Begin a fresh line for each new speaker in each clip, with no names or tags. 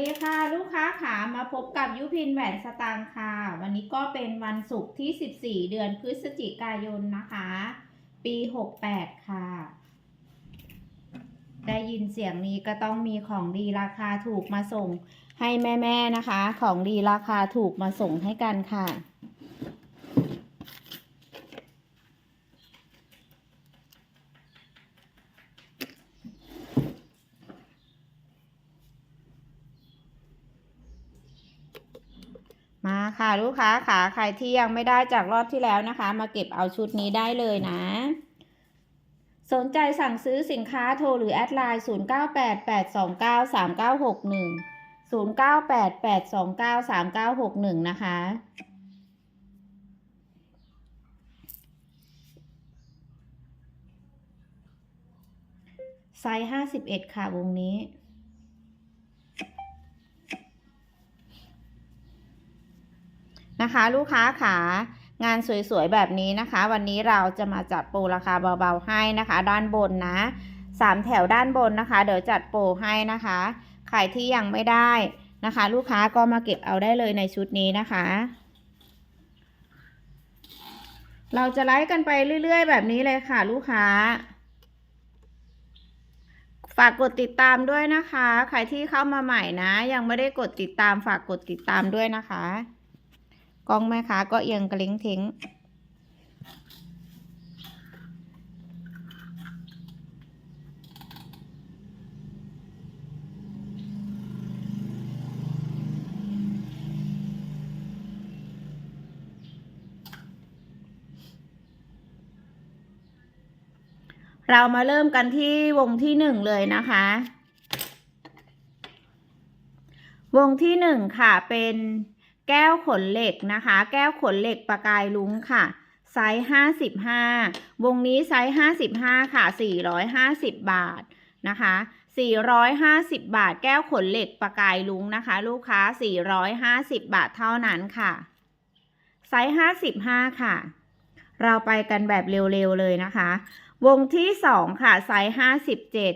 ดีค่ะ ลูกค้าขามาพบกับยุพินแหวนสตางค์ค่ะ วันนี้ก็เป็นวันศุกร์ที่ 14 เดือนพฤศจิกายนนะคะ ปี 68 ค่ะ ได้ยินเสียงนี้ก็ต้องมีของดีราคาถูกมาส่งให้แม่ ๆ นะคะ ของดีราคาถูกมาส่งให้กันค่ะ มา ค่ะลูกค้าขาใครที่ยังไม่ได้จากรอบที่แล้วนะคะ มาเก็บเอาชุดนี้ได้เลยนะ สนใจสั่งซื้อสินค้าโทรหรือแอดไลน์ 0988293961 0988293961 นะคะไซส์51 ค่ะวงนี้ นะคะ ลูกค้าขางานสวยๆแบบนี้นะคะ วันนี้เราจะมาจัดโปรราคาเบาๆให้นะคะ ด้านบนนะสามแถวด้านบนนะคะ เดี๋ยวจัดโปรให้นะคะใครที่ยังไม่ได้นะคะ ลูกค้าก็มาเก็บเอาได้เลยในชุดนี้นะคะ เราจะไลฟ์กันไปเรื่อย ๆ แบบนี้เลยค่ะ ลูกค้า ฝากกดติดตามด้วยนะคะ ใครที่เข้ามาใหม่นะ ยังไม่ได้กดติดตามฝากกดติดตามด้วยนะคะ กล้องแม่ค้าก็เอียงกระเล้งเท้งเรามาเริ่มกันที่วงที่หนึ่งเลยนะคะ วงที่หนึ่งค่ะเป็น แก้วขนเหล็กนะคะ แก้วขนเหล็กประกายลุ้งค่ะ ไซส์ห้าสิบห้าวงนี้ไซส์ห้าสิบห้าค่ะสี่ร้อยห้าสิบบาทนะคะสี่ร้อยห้าสิบบาท แก้วขนเหล็กประกายลุ้งนะคะ ลูกค้าสี่ร้อยห้าสิบบาทเท่านั้นค่ะ ไซส์ห้าสิบห้าค่ะ เราไปกันแบบเร็วๆเลยนะคะ วงที่สองค่ะ ไซส์ห้าสิบเจ็ด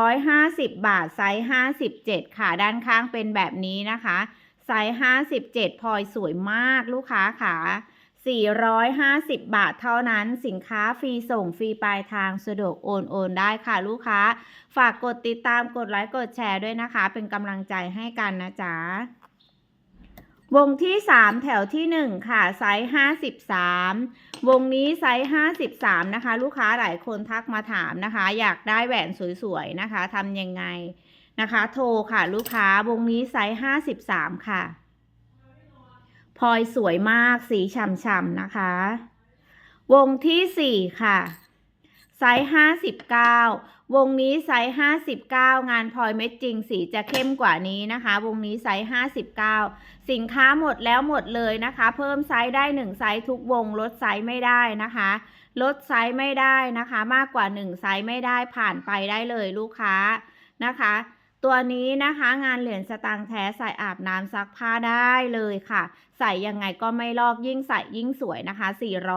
450 บาท ไซส์ 57 ค่ะ ด้านข้างเป็นแบบนี้นะคะ ไซส์57พลอยสวยมากลูกค้าค่ะ450 บาทเท่านั้นสินค้าฟรีส่งฟรีปลายทางสะดวกโอนโอนได้ค่ะลูกค้า ฝากกดติดตามกดไลค์กดแชร์ด้วยนะคะ เป็นกำลังใจให้กันนะจ๊ะวงที่ 3 แถวที่ 1 ค่ะไซส์53 วงนี้ไซส์53 นะคะ ลูกค้าหลายคนทักมาถามนะคะ อยากได้แหวนสวยๆนะคะทำยังไง นะคะ โทรค่ะลูกค้าวงนี้ไซส์53ค่ะพลอยสวยมากสีฉ่ำๆนะคะ วงที่4ค่ะ ไซส์59วงนี้ไซส์59งานพลอยเม็ดจริงสีจะเข้มกว่านี้นะคะ วงนี้ไซส์59สิบเก้าสินค้าหมดแล้วหมดเลยนะคะ เพิ่มไซส์ได้1ไซส์ทุกวงลดไซส์ไม่ได้นะคะลดไซส์ไม่ได้นะคะ มากกว่า1ไซส์ไม่ได้ผ่านไปได้เลยลูกค้านะคะ ตัวนี้นะคะงานเหรียญสตางค์แท้ใส่อาบน้ำซักผ้าได้เลยค่ะ ใส่ยังไงก็ไม่ลอกยิ่งใส่ยิ่งสวยนะคะ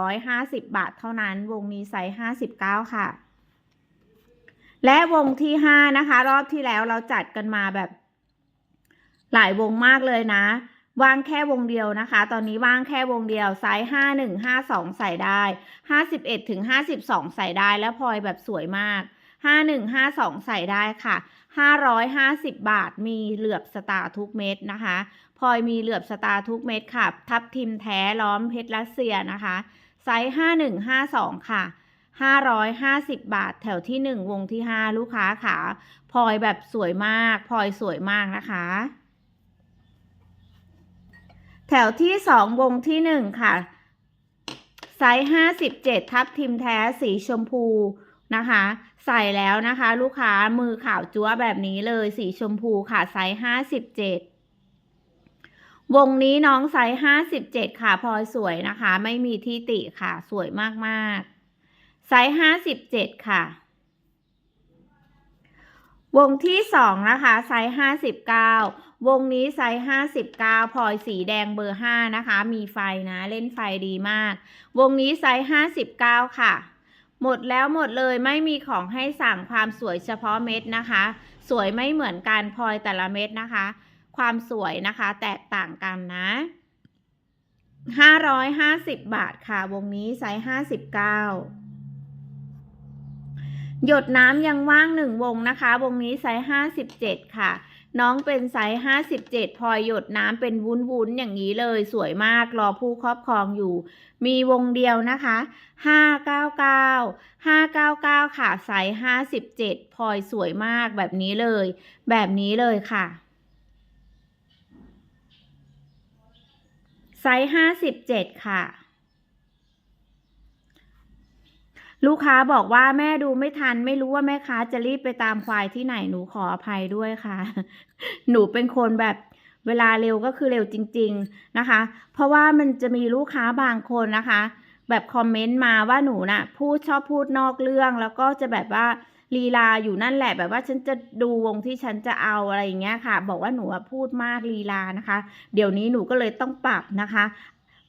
450 บาทเท่านั้น วงนี้ไซส์59 ค่ะ และวงที่ 5 นะคะ รอบที่แล้วเราจัดกันมาแบบ หลายวงมากเลยนะว่างแค่วงเดียวนะคะ ตอนนี้ว่างแค่วงเดียวไซส์51 52 ใส่ได้ 51ถึง52 ใส่ได้ แล้วพลอยแบบสวยมาก 51 52 ใส่ได้ค่ะ 550 บาท มีเหลือบสตาร์ทุกเม็ดนะคะพลอยมีเหลือบสตาร์ทุกเม็ดค่ะ ทับทิมแท้ล้อมเพชรรัสเซียนะคะ ไซส์ 5152 ค่ะ 550 บาท แถวที่ 1 วงที่ 5 ลูกค้าค่ะพลอยแบบสวยมากพลอยสวยมากนะคะ แถวที่ 2 วงที่ 1 ค่ะ ไซส์ 57 ทับทิมแท้สีชมพู นะคะ ใส่แล้วนะคะ ลูกค้ามือขาวจั๊วแบบนี้เลยสีชมพูค่ะไซส์57วงนี้น้องไซส์57ค่ะพลอยสวยนะคะ ไม่มีที่ติค่ะสวยมากๆไซส์57ค่ะ วงที่2นะคะไซส์59วงนี้ไซส์59พลอยสีแดงเบอร์ 5 นะคะ มีไฟนะ เล่นไฟดีมาก วงนี้ไซส์59 ค่ะ หมดแล้วหมดเลยไม่มีของให้สั่งความสวยเฉพาะเม็ดนะคะ สวยไม่เหมือนกันพลอยแต่ละเม็ดนะคะ ความสวยนะคะแตกต่างกันนะห้าร้อยห้าสิบบาทค่ะ วงนี้ไซส์ห้าสิบเก้าหยดน้ำยังว่างหนึ่งวงนะคะ วงนี้ไซส์ห้าสิบเจ็ดค่ะ น้องเป็นไซส์ห้าสิบเจ็ดพลอยหยดน้ำเป็นวุ้นๆอย่างนี้เลยสวยมากรอผู้ครอบครองอยู่ มีวงเดียวนะคะห้าเก้าเก้าห้าเก้าเก้าค่ะไซส์ห้าสิบเจ็ดพลอยสวยมากแบบนี้เลย แบบนี้เลยค่ะไซส์ห้าสิบเจ็ดค่ะ ลูกค้าบอกว่าแม่ดูไม่ทัน ไม่รู้ว่าแม่ค้าจะรีบไปตามควายที่ไหนหนูขออภัยด้วยค่ะ หนูเป็นคนแบบเวลาเร็วก็คือเร็วจริง ๆนะคะ เพราะว่ามันจะมีลูกค้าบางคนนะคะ แบบคอมเมนต์มาว่าหนูน่ะ พูดชอบพูดนอกเรื่อง แล้วก็จะแบบว่าลีลาอยู่นั่นแหละ แบบว่าฉันจะดูวงที่ฉันจะเอาอะไรอย่างเงี้ยค่ะ บอกว่าหนูพูดมากลีลานะคะ เดี๋ยวนี้หนูก็เลยต้องปรับนะคะ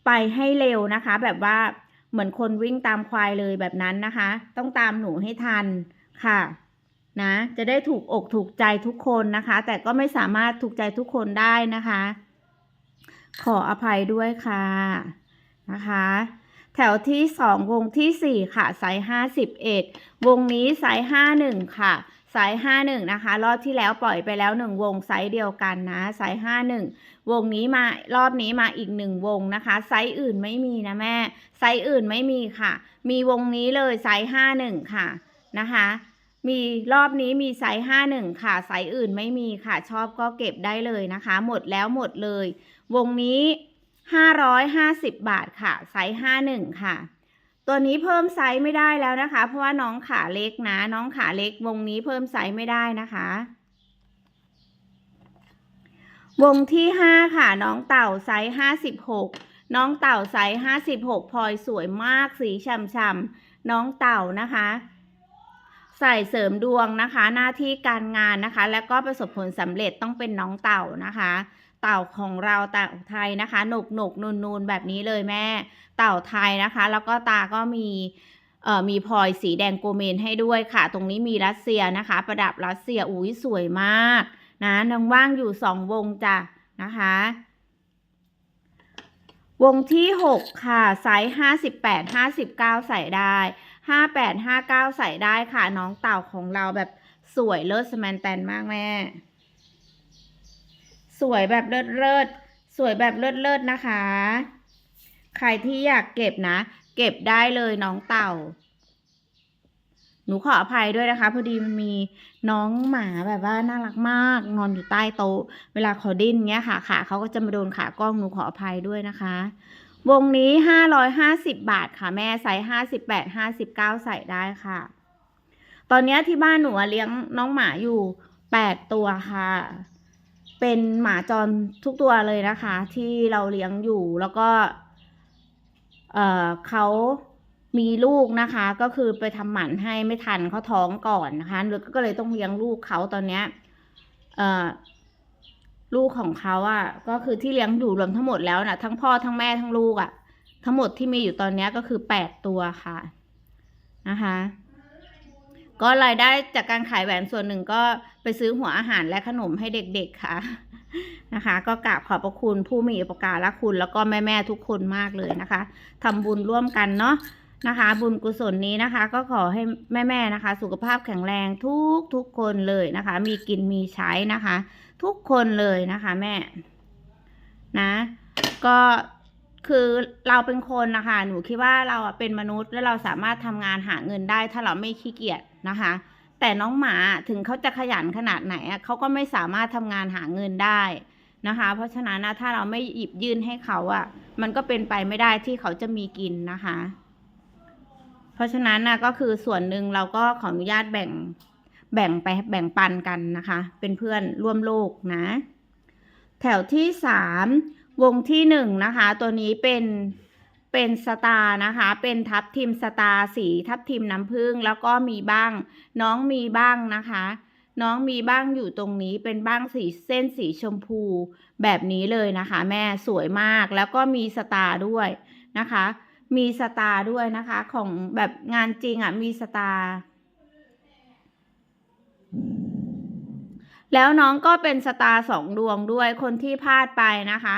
ไปให้เร็วนะคะ แบบว่า เหมือนคนวิ่งตามควายเลยแบบนั้นนะคะ ต้องตามหนูให้ทันค่ะนะจะได้ถูกอกถูกใจทุกคนนะคะ แต่ก็ไม่สามารถถูกใจทุกคนได้นะคะ ขออภัยด้วยค่ะนะคะ แถวที่สองวงที่สี่ค่ะไซส์ห้าสิบเอ็ดวงนี้ไซส์ห้าหนึ่งค่ะ ไซส์ห้าหนึ่งนะคะ รอบที่แล้วปล่อยไปแล้วหนึ่งวงไซส์เดียวกันนะ ไซส์ห้าหนึ่งวงนี้มารอบนี้มาอีกหนึ่งวงนะคะ ไซส์อื่นไม่มีนะแม่ ไซส์อื่นไม่มีค่ะ มีวงนี้เลยไซส์ห้าหนึ่งค่ะนะคะ มีรอบนี้มีไซส์ห้าหนึ่งค่ะ ไซส์อื่นไม่มีค่ะ ชอบก็เก็บได้เลยนะคะ หมดแล้วหมดเลย วงนี้ห้าร้อยห้าสิบบาทค่ะ ไซส์ห้าหนึ่งค่ะ ตัวนี้เพิ่มไซส์ไม่ได้แล้วนะคะ เพราะว่าน้องขาเล็กนะ น้องขาเล็กวงนี้เพิ่มไซส์ไม่ได้นะคะ วงที่ห้าค่ะ น้องเต่าไซส์ห้าสิบหกน้องเต่าไซส์ห้าสิบหกพลอยสวยมากสีช่ำๆน้องเต่านะคะ ใส่เสริมดวงนะคะ หน้าที่การงานนะคะ แล้วก็ประสบผลสำเร็จต้องเป็นน้องเต่านะคะ เต่าของเราเต่าไทยนะคะ หนกหนกนูนนูนแบบนี้เลยแม่ เต่าไทยนะคะ แล้วก็ตาก็มีเอ่อมีพลอยสีแดงโกเมนให้ด้วยค่ะ ตรงนี้มีรัสเซียนะคะ ประดับรัสเซียอุ้ยสวยมากนะนังว่างอยู่สองวงจ้ะนะคะ วงที่หกค่ะไซส์ห้าสิบแปดห้าสิบเก้าใส่ได้ห้าแปดห้าเก้าใส่ได้ค่ะน้องเต่าของเราแบบสวยเลิศสแมนแตนมากแม่ สวยแบบเลิศเลิศสวยแบบเลิศเลิศนะคะ ใครที่อยากเก็บนะ เก็บได้เลยน้องเต่า หนูขออภัยด้วยนะคะ พอดีมันมีน้องหมาแบบว่าน่ารักมาก นอนอยู่ใต้โต๊ะเวลาเขาดิ้นเงี้ยค่ะขาเขาก็จะมาโดนขากล้องหนูขออภัยด้วยนะคะ วงนี้ห้าร้อยห้าสิบบาทค่ะแม่ไซส์ห้าสิบแปดห้าสิบเก้าใส่ได้ค่ะ ตอนนี้ที่บ้านหนูเลี้ยงน้องหมาอยู่แปดตัวค่ะ เป็นหมาจรทุกตัวเลยนะคะ ที่เราเลี้ยงอยู่แล้วก็ เอ่อเขามีลูกนะคะ ก็คือไปทำหมันให้ไม่ทันเขาท้องก่อนนะคะแล้วก็เลยต้องเลี้ยงลูกเขาตอนเนี้ยเอ่อลูกของเขาอะ ก็คือที่เลี้ยงอยู่รวมทั้งหมดแล้วนะทั้งพ่อทั้งแม่ทั้งลูกอะ ทั้งหมดที่มีอยู่ตอนเนี้ยก็คือแปดตัวค่ะนะคะ ก็รายได้จากการขายแหวนส่วนหนึ่งก็ไปซื้อหัวอาหารและขนมให้เด็กๆค่ะนะคะ ก็กราบขอบพระคุณผู้มีอุปการะคุณแล้วก็แม่ๆทุกคนมากเลยนะคะทำบุญร่วมกันเนาะนะคะ บุญกุศลนี้นะคะ ก็ขอให้แม่ๆนะคะ สุขภาพแข็งแรงทุกทุกคนเลยนะคะ มีกินมีใช้นะคะ ทุกคนเลยนะคะ แม่นะ ก็คือเราเป็นคนนะคะ หนูคิดว่าเราเป็นมนุษย์ และเราสามารถทำงานหาเงินได้ ถ้าเราไม่ขี้เกียจ นะคะ แต่น้องหมาถึงเขาจะขยันขนาดไหนเขาก็ไม่สามารถทำงานหาเงินได้นะคะ เพราะฉะนั้นนะถ้าเราไม่หยิบยื่นให้เขาอะมันก็เป็นไปไม่ได้ที่เขาจะมีกินนะคะ เพราะฉะนั้นนะก็คือส่วนหนึ่งเราก็ขออนุญาตแบ่งแบ่งไปแบ่งปันกันนะคะ เป็นเพื่อนร่วมโลกนะ แถวที่สามวงที่หนึ่งนะคะ ตัวนี้เป็น เป็นสตาร์นะคะ เป็นทับทิมสตาร์สีทับทิมน้ำผึ้งแล้วก็มีบ้าง น้องมีบ้างนะคะ น้องมีบ้างอยู่ตรงนี้เป็นบ้างสีเส้นสีชมพู แบบนี้เลยนะคะ แม่สวยมากแล้วก็มีสตาร์ด้วยนะคะ มีสตาร์ด้วยนะคะของแบบงานจริงอะมีสตาร์แล้วน้องก็เป็นสตาร์สองดวงด้วยคนที่พลาดไปนะคะ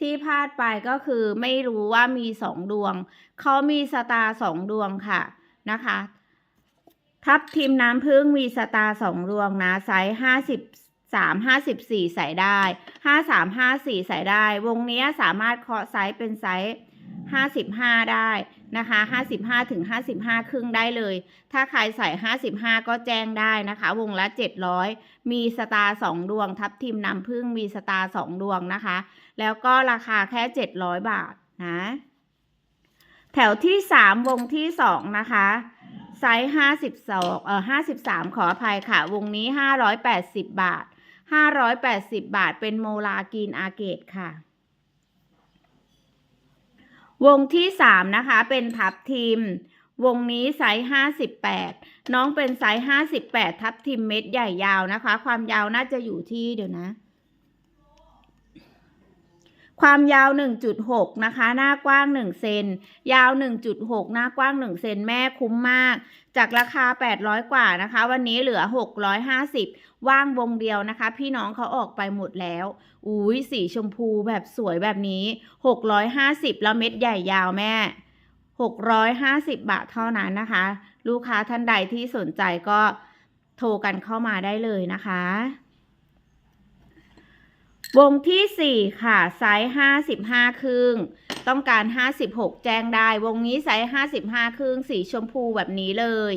ที่พลาดไปก็คือไม่รู้ว่ามีสองดวง เขามีสตาสองดวงค่ะนะคะ ทับทีมน้ำพึ่งมีสตาสองดวงนะไซส์ห้าสิบสามห้าสิบสี่ใส่ได้ห้าสามห้าสี่ใส่ได้ วงนี้สามารถเคาะไซส์เป็นไซส์ห้าสิบห้าได้นะคะห้าสิบห้าถึงห้าสิบห้าครึ่งได้เลย ถ้าใครใส่ห้าสิบห้าก็แจ้งได้นะคะ วงละเจ็ดร้อยมีสตาร์สองดวง ทับทีมน้ำพึ่งมีสตาร์สองดวงนะคะ แล้วก็ราคาแค่เจ็ดร้อยบาทนะ แถวที่สามวงที่สองนะคะ ไซส์ห้าสิบสองเอ่อห้าสิบสามขออภัยค่ะ วงนี้ห้าร้อยแปดสิบบาทห้าร้อยแปดสิบบาทเป็นโมลากีนอาเกตค่ะ วงที่สามนะคะ เป็นทับทิมวงนี้ไซส์ห้าสิบแปดน้องเป็นไซส์ห้าสิบแปดทับทิมเม็ดใหญ่ยาวนะคะ ความยาวน่าจะอยู่ที่เดี๋ยวนะ ความยาว 1.6 นะคะ หน้ากว้าง 1 เซน ยาว 1.6 หน้ากว้าง 1 เซน แม่คุ้มมาก จากราคา 800 กว่านะคะ วันนี้เหลือ 650 ว่างวงเดียวนะคะ พี่น้องเขาออกไปหมดแล้ว อุ้ยสีชมพูแบบสวยแบบนี้ 650 แล้วเม็ดใหญ่ยาวแม่ 650 บาทเท่านั้นนะคะ ลูกค้าท่านใดที่สนใจก็โทรกันเข้ามาได้เลยนะคะ วงที่ 4 ค่ะ ไซส์55 ครึ่ง ต้องการ 56 แจ้งได้ วงนี้ไซส์55 ครึ่ง สีชมพูแบบนี้เลย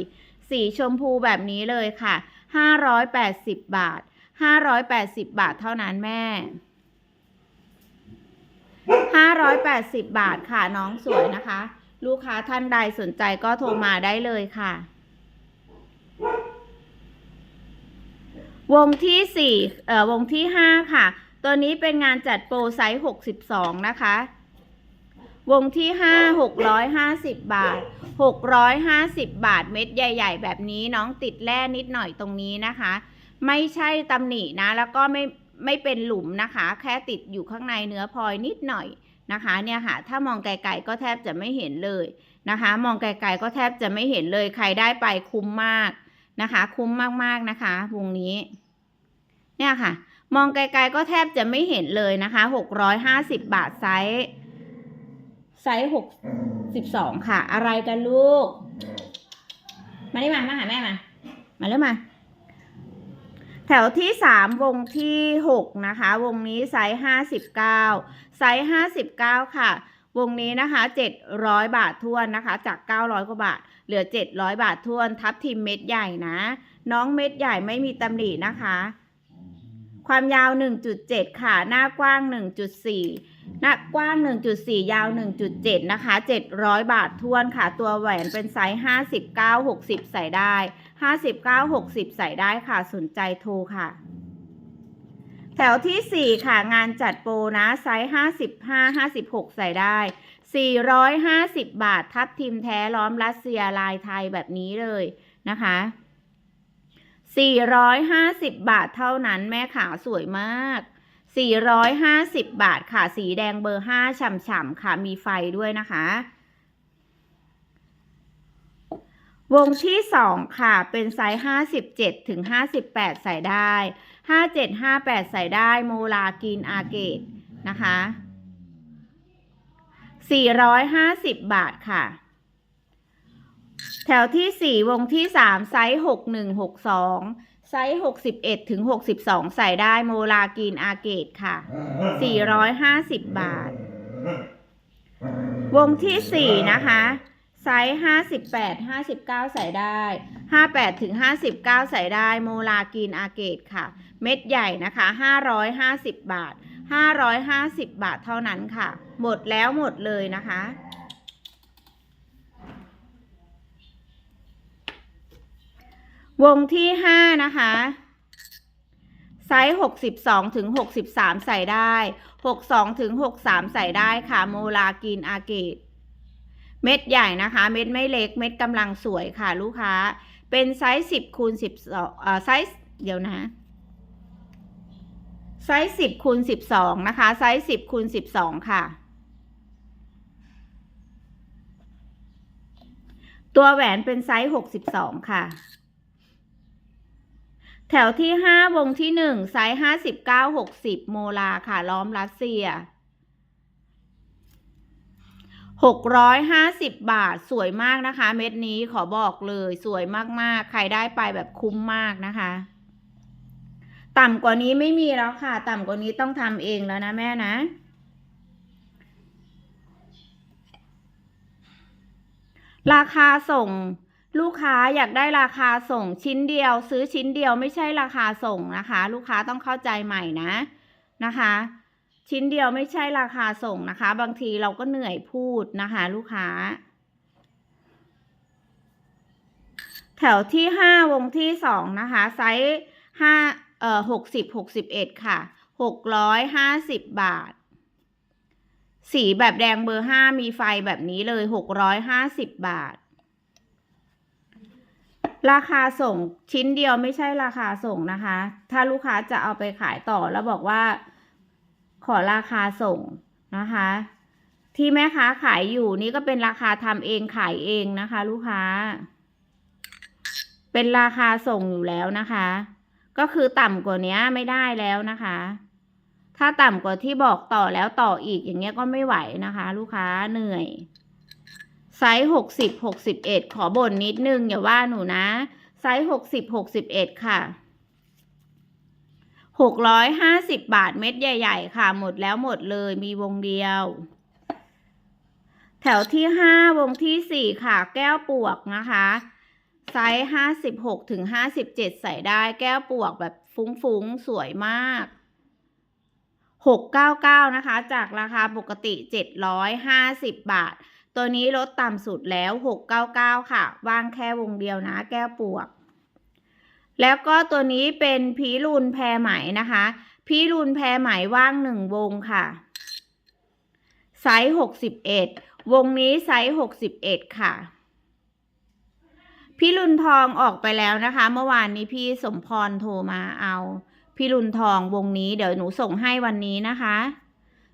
สีชมพูแบบนี้เลยค่ะ 580 บาท 580 บาทเท่านั้นแม่ 580 บาทค่ะน้องสวยนะคะ ลูกค้าท่านใดสนใจก็โทรมาได้เลยค่ะ วงที่สี่เอ่อวงที่ห้าค่ะ ตัวนี้เป็นงานจัดโปรไซส์หกสิบสองนะคะ วงที่ห้าหกร้อยห้าสิบบาทหกร้อยห้าสิบบาทเม็ดใหญ่ ๆ แบบนี้น้องติดแร่นิดหน่อยตรงนี้นะคะ ไม่ใช่ตำหนินะ แล้วก็ไม่ไม่เป็นหลุมนะคะ แค่ติดอยู่ข้างในเนื้อพลอยนิดหน่อยนะคะเนี่ยค่ะ ถ้ามองไกลๆก็แทบจะไม่เห็นเลยนะคะ มองไกลๆก็แทบจะไม่เห็นเลยใครได้ไปคุ้มมากนะคะ คุ้มมากๆนะคะวงนี้ เนี่ยค่ะ มองไกลๆก็แทบจะไม่เห็นเลยนะคะหกร้อยห้าสิบบาทไซส์ไซส์หกสิบสองค่ะ อะไรกันลูก มานี่มา มาหาแม่มา มาเร็วมา แถวที่สามวงที่หกนะคะ วงนี้ไซส์ห้าสิบเก้าไซส์ห้าสิบเก้าค่ะ วงนี้นะคะเจ็ดร้อยบาททวนนะคะ จากเก้าร้อยกว่าบาท เหลือเจ็ดร้อยบาททวน ทับทิมเม็ดใหญ่นะ น้องเม็ดใหญ่ไม่มีตำหนินะคะ ความยาว 1.7 ค่ะ หน้ากว้าง 1.4 หน้ากว้าง 1.4 ยาว 1.7 นะคะ 700 บาททวนค่ะ ตัวแหวนเป็นไซส์ 59 60 ใส่ได้ 59 60 ใส่ได้ค่ะ สนใจโทรค่ะแถวที่ 4 ค่ะงานจัดโปรนะ ไซส์ 55 56 ใส่ได้ 450 บาททับทิมแท้ล้อมรัสเซียลายไทยแบบนี้เลยนะคะ 450 บาทเท่านั้นแม่ขาสวยมาก 450 บาทค่ะ สีแดงเบอร์ 5 ฉ่ำๆค่ะ มีไฟด้วยนะคะ วงที่ 2 ค่ะ เป็นไซส์ 57 ถึง 58 ใส่ได้ 57 58 ใส่ได้ โมลากินอาเกตนะคะ 450 บาทค่ะ แถวที่สี่วงที่สามไซส์หกหนึ่งหกสองไซส์หกสิบเอ็ดถึงหกสิบสองใส่ได้โมลากีนอาเกตค่ะสี่ร้อยห้าสิบบาท วงที่สี่นะคะ ไซส์ห้าสิบแปดห้าสิบเก้าใส่ได้ห้าแปดถึงห้าสิบเก้าใส่ได้โมลากีนอาเกตค่ะ เม็ดใหญ่นะคะห้าร้อยห้าสิบบาทห้าร้อยห้าสิบบาทเท่านั้นค่ะ หมดแล้วหมดเลยนะคะ วงที่ห้านะคะ ไซส์หกสิบสองถึงหกสิบสามใส่ได้หกสองถึงหกสามใส่ได้ค่ะ โมลากินอาเกต เม็ดใหญ่นะคะ เม็ดไม่เล็ก เม็ดกำลังสวยค่ะลูกค้า เป็นไซส์สิบคูณสิบสองเอ่อไซส์เดี๋ยวนะ ไซส์สิบคูณสิบสองนะคะ ไซส์สิบคูณสิบสองค่ะตัวแหวนเป็นไซส์หกสิบสองค่ะ แถวที่ห้าวงที่หนึ่งไซส์ห้าสิบเก้าหกสิบโมลาค่ะ ล้อมรัสเซียหกร้อยห้าสิบบาทสวยมากนะคะ เม็ดนี้ขอบอกเลยสวยมากๆ ใครได้ไปแบบคุ้มมากนะคะ ต่ำกว่านี้ไม่มีแล้วค่ะ ต่ำกว่านี้ต้องทำเองแล้วนะแม่นะราคาส่ง ลูกค้าอยากได้ราคาส่งชิ้นเดียว ซื้อชิ้นเดียวไม่ใช่ราคาส่งนะคะ ลูกค้าต้องเข้าใจใหม่นะนะคะ ชิ้นเดียวไม่ใช่ราคาส่งนะคะ บางทีเราก็เหนื่อยพูดนะคะ ลูกค้า แถวที่ห้าวงที่สองนะคะไซส์ห้าเอ่อหกสิบหกสิบเอ็ดค่ะหกร้อยห้าสิบบาท สีแบบแดงเบอร์ห้ามีไฟแบบนี้เลยหกร้อยห้าสิบบาท ราคาส่งชิ้นเดียวไม่ใช่ราคาส่งนะคะ ถ้าลูกค้าจะเอาไปขายต่อแล้วบอกว่า ขอราคาส่งนะคะ ที่แม่ค้าขายอยู่นี่ก็เป็นราคาทำเองขายเองนะคะ ลูกค้า เป็นราคาส่งอยู่แล้วนะคะ ก็คือต่ำกว่านี้ไม่ได้แล้วนะคะ ถ้าต่ำกว่าที่บอกต่อแล้วต่ออีกอย่างเงี้ยก็ไม่ไหวนะคะ ลูกค้าเหนื่อย ไซส์หกสิบหกสิบเอ็ดขอบ่นนิดนึงอย่าว่าหนูนะ ไซส์หกสิบหกสิบเอ็ดค่ะหกร้อยห้าสิบบาทเม็ดใหญ่ ๆ ค่ะ หมดแล้วหมดเลยมีวงเดียว แถวที่ห้าวงที่สี่ค่ะ แก้วปวกนะคะ ไซส์ห้าสิบหกถึงห้าสิบเจ็ดใส่ได้แก้วปวกแบบฟุ้งๆ สวยมากหกเก้าเก้านะคะ จากราคาปกติเจ็ดร้อยห้าสิบบาท ตัวนี้ลดต่ำสุดแล้วหกเก้าเก้าค่ะวางแค่วงเดียวนะ แก้วปวก แล้วก็ตัวนี้เป็นพีรุนแพรไหมนะคะ พีรุนแพรไหมว่างหนึ่งวงค่ะ ไซส์หกสิบเอ็ดวงนี้ไซส์หกสิบเอ็ดค่ะพี่รุนทองออกไปแล้วนะคะ เมื่อวานนี้พี่สมพรโทรมาเอา พี่รุนทองวงนี้เดี๋ยวหนูส่งให้วันนี้นะคะ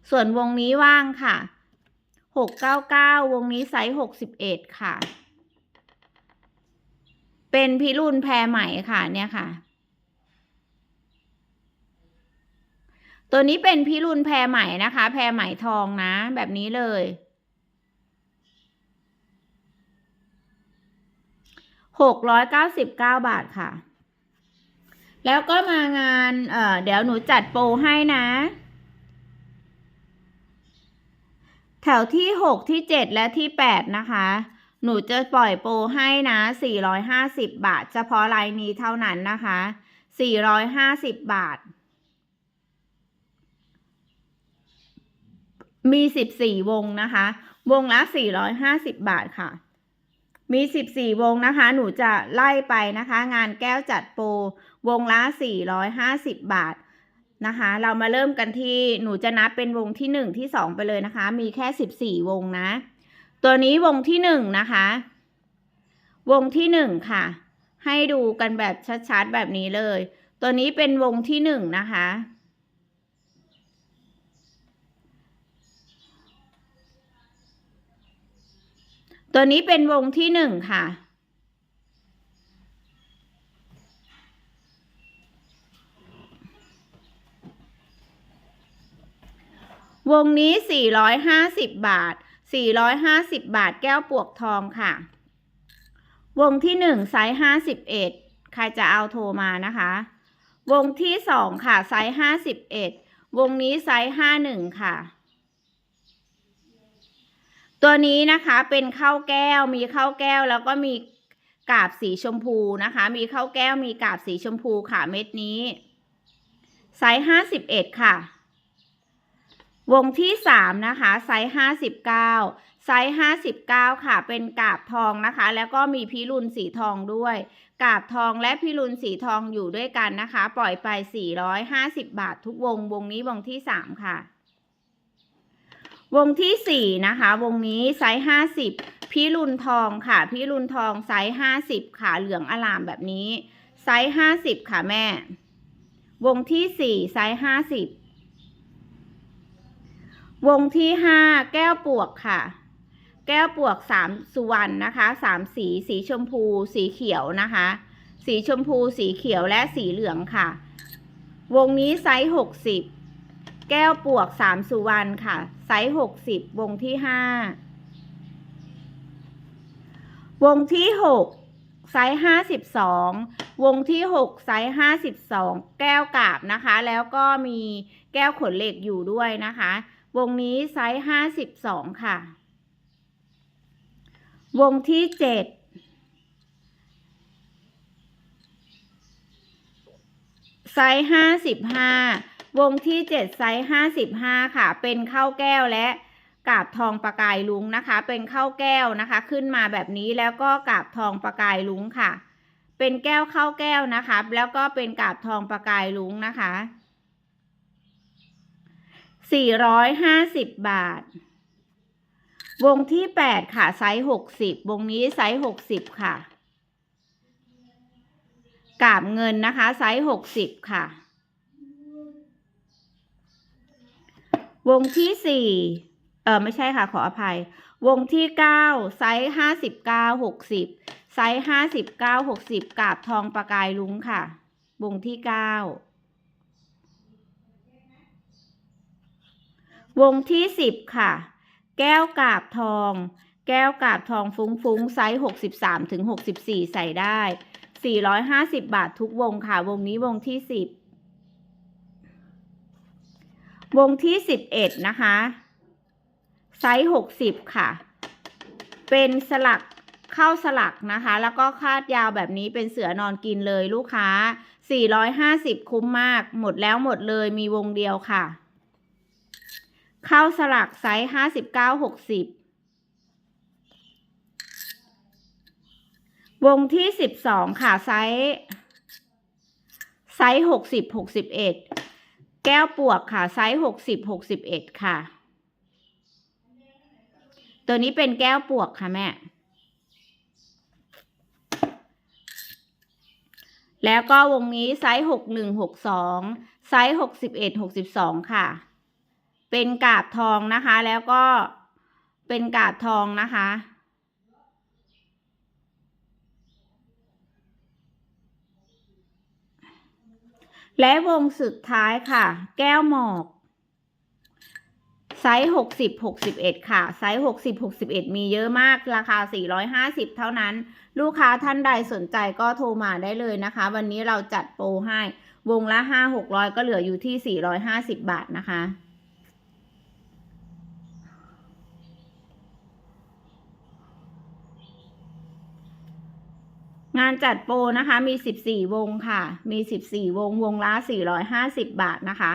ส่วนวงนี้ว่างค่ะ หกเก้าเก้าวงนี้ไซส์หกสิบเอ็ดค่ะ เป็นพิรุณแพรไหมค่ะเนี่ยค่ะ ตัวนี้เป็นพิรุณแพรไหมนะคะ แพรไหมทองนะ แบบนี้เลยหกร้อยเก้าสิบเก้าบาทค่ะ แล้วก็มางานเอ่อเดี๋ยวหนูจัดโปรให้นะ แถวที่หกที่เจ็ดและที่แปดนะคะ หนูจะปล่อยโปรให้นะสี่ร้อยห้าสิบาท เฉพาะรายนี้เท่านั้นนะคะสี่ร้อยห้าสิบาท มีสิบสี่วงนะคะ วงละสี่ร้อยห้าสิบาทค่ะ มีสิบสี่วงนะคะ หนูจะไล่ไปนะคะ งานแก้วจัดโปรวงละสี่ร้อยห้าสิบบาท นะคะ เรามาเริ่มกันที่หนูจะนับเป็นวงที่หนึ่งที่สองไปเลยนะคะ มีแค่สิบสี่วงนะ ตัวนี้วงที่หนึ่งนะคะ วงที่หนึ่งค่ะ ให้ดูกันแบบชัดๆแบบนี้เลย ตัวนี้เป็นวงที่หนึ่งนะคะตัวนี้เป็นวงที่หนึ่งค่ะ วงนี้ 450 บาท 450 บาทแก้วปวกทองค่ะ วงที่ 1 ไซส์ 51 ใครจะเอาโทรมานะคะ วงที่ 2 ค่ะ ไซส์ 51 วงนี้ไซส์ 51 ค่ะ ตัวนี้นะคะเป็นข้าวแก้ว มีข้าวแก้วแล้วก็มีกาบสีชมพูนะคะ มีข้าวแก้ว มีกาบสีชมพูค่ะเม็ดนี้ ไซส์ 51 ค่ะ วงที่สามนะคะ ไซส์ห้าสิบเก้าไซส์ห้าสิบเก้าค่ะ เป็นกาบทองนะคะ แล้วก็มีพิรุณสีทองด้วย กาบทองและพิรุณสีทองอยู่ด้วยกันนะคะ ปล่อยไปสี่ร้อยห้าสิบบาททุกวง วงนี้วงที่สามค่ะ วงที่สี่นะคะ วงนี้ไซส์ห้าสิบพิรุณทองค่ะ พิรุณทองไซส์ห้าสิบค่ะ เหลืองอลามแบบนี้ ไซส์ห้าสิบค่ะแม่ วงที่สี่ไซส์ห้าสิบ วงที่ห้าแก้วปวกค่ะ แก้วปวกสามสุวรรณนะคะสามสี สีชมพู สีเขียวนะคะ สีชมพู สีเขียวและสีเหลืองค่ะ วงนี้ไซส์หกสิบแก้วปวกสามสุวรรณค่ะ ไซส์หกสิบวงที่ห้าวงที่หกไซส์ห้าสิบสองวงที่หกไซส์ห้าสิบสองแก้วกาบนะคะ แล้วก็มีแก้วขนเหล็กอยู่ด้วยนะคะ วงนี้ไซส์ห้าสิบสองค่ะ วงที่เจ็ดไซส์ห้าสิบห้าวงที่เจ็ดไซส์ห้าสิบห้าค่ะ เป็นข้าวแก้วและกาบทองประกายลุงนะคะ เป็นข้าวแก้วนะคะ ขึ้นมาแบบนี้แล้วก็กาบทองประกายลุงค่ะ เป็นแก้วข้าวแก้วนะคะ แล้วก็เป็นกาบทองประกายลุงนะคะ 450 บาท วงที่ 8 ค่ะ ไซส์ 60 วงนี้ไซส์ 60 ค่ะ กาบเงินนะคะ ไซส์ 60 ค่ะ วงที่ 4 เออไม่ใช่ค่ะ ขออภัย วงที่ 9 ไซส์ 59 60 ไซส์ 59 60 กาบทองประกายลุ้งค่ะ วงที่ 9 วงที่สิบค่ะ แก้วกาบทอง แก้วกาบทองฟุ้งฟ้งไซส์หกสิบสามถึงหกสิบสี่ใส่ได้สี่ร้อยห้าสิบบาททุกวงค่ะ วงนี้วงที่สิบวงที่สิบเอ็ดนะคะ ไซส์หกสิบค่ะ เป็นสลักเข้าสลักนะคะ แล้วก็คาดยาวแบบนี้เป็นเสือนอนกินเลยลูกค้า 450 คุ้มมาก หมดแล้วหมดเลยมีวงเดียวค่ะ ข้าวสลักไซส์59 60วงที่12ค่ะ ไซส์ไซส์60 61แก้วปวกค่ะ ไซส์60 61ค่ะ ตัวนี้เป็นแก้วปวกค่ะแม่ แล้วก็วงนี้ไซส์หกหนึ่งหกสองไซส์หกสิบเอ็ดหกสิบสองค่ะ เป็นกาบทองนะคะ แล้วก็เป็นกาบทองนะคะ และวงสุดท้ายค่ะ แก้วหมอกไซส์หกสิบหกสิบเอ็ดค่ะ ไซส์หกสิบหกสิบเอ็ดมีเยอะมาก ราคาสี่ร้อยห้าสิบเท่านั้น ลูกค้าท่านใดสนใจก็โทรมาได้เลยนะคะ วันนี้เราจัดโปรให้ วงละห้าหกร้อยก็เหลืออยู่ที่สี่ร้อยห้าสิบบาทนะคะ งานจัดโปรนะคะมี 14 วงค่ะ มี 14 วง วงละ 450 บาทนะคะ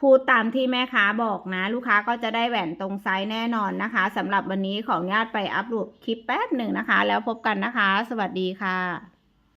พูดตามที่แม่ค้าบอกนะ ลูกค้าก็จะได้แหวนตรงไซส์แน่นอนนะคะสำหรับวันนี้ขออนุญาตไปอัปโหลดคลิปแป๊บหนึ่งนะคะ แล้วพบกันนะคะ สวัสดีค่ะ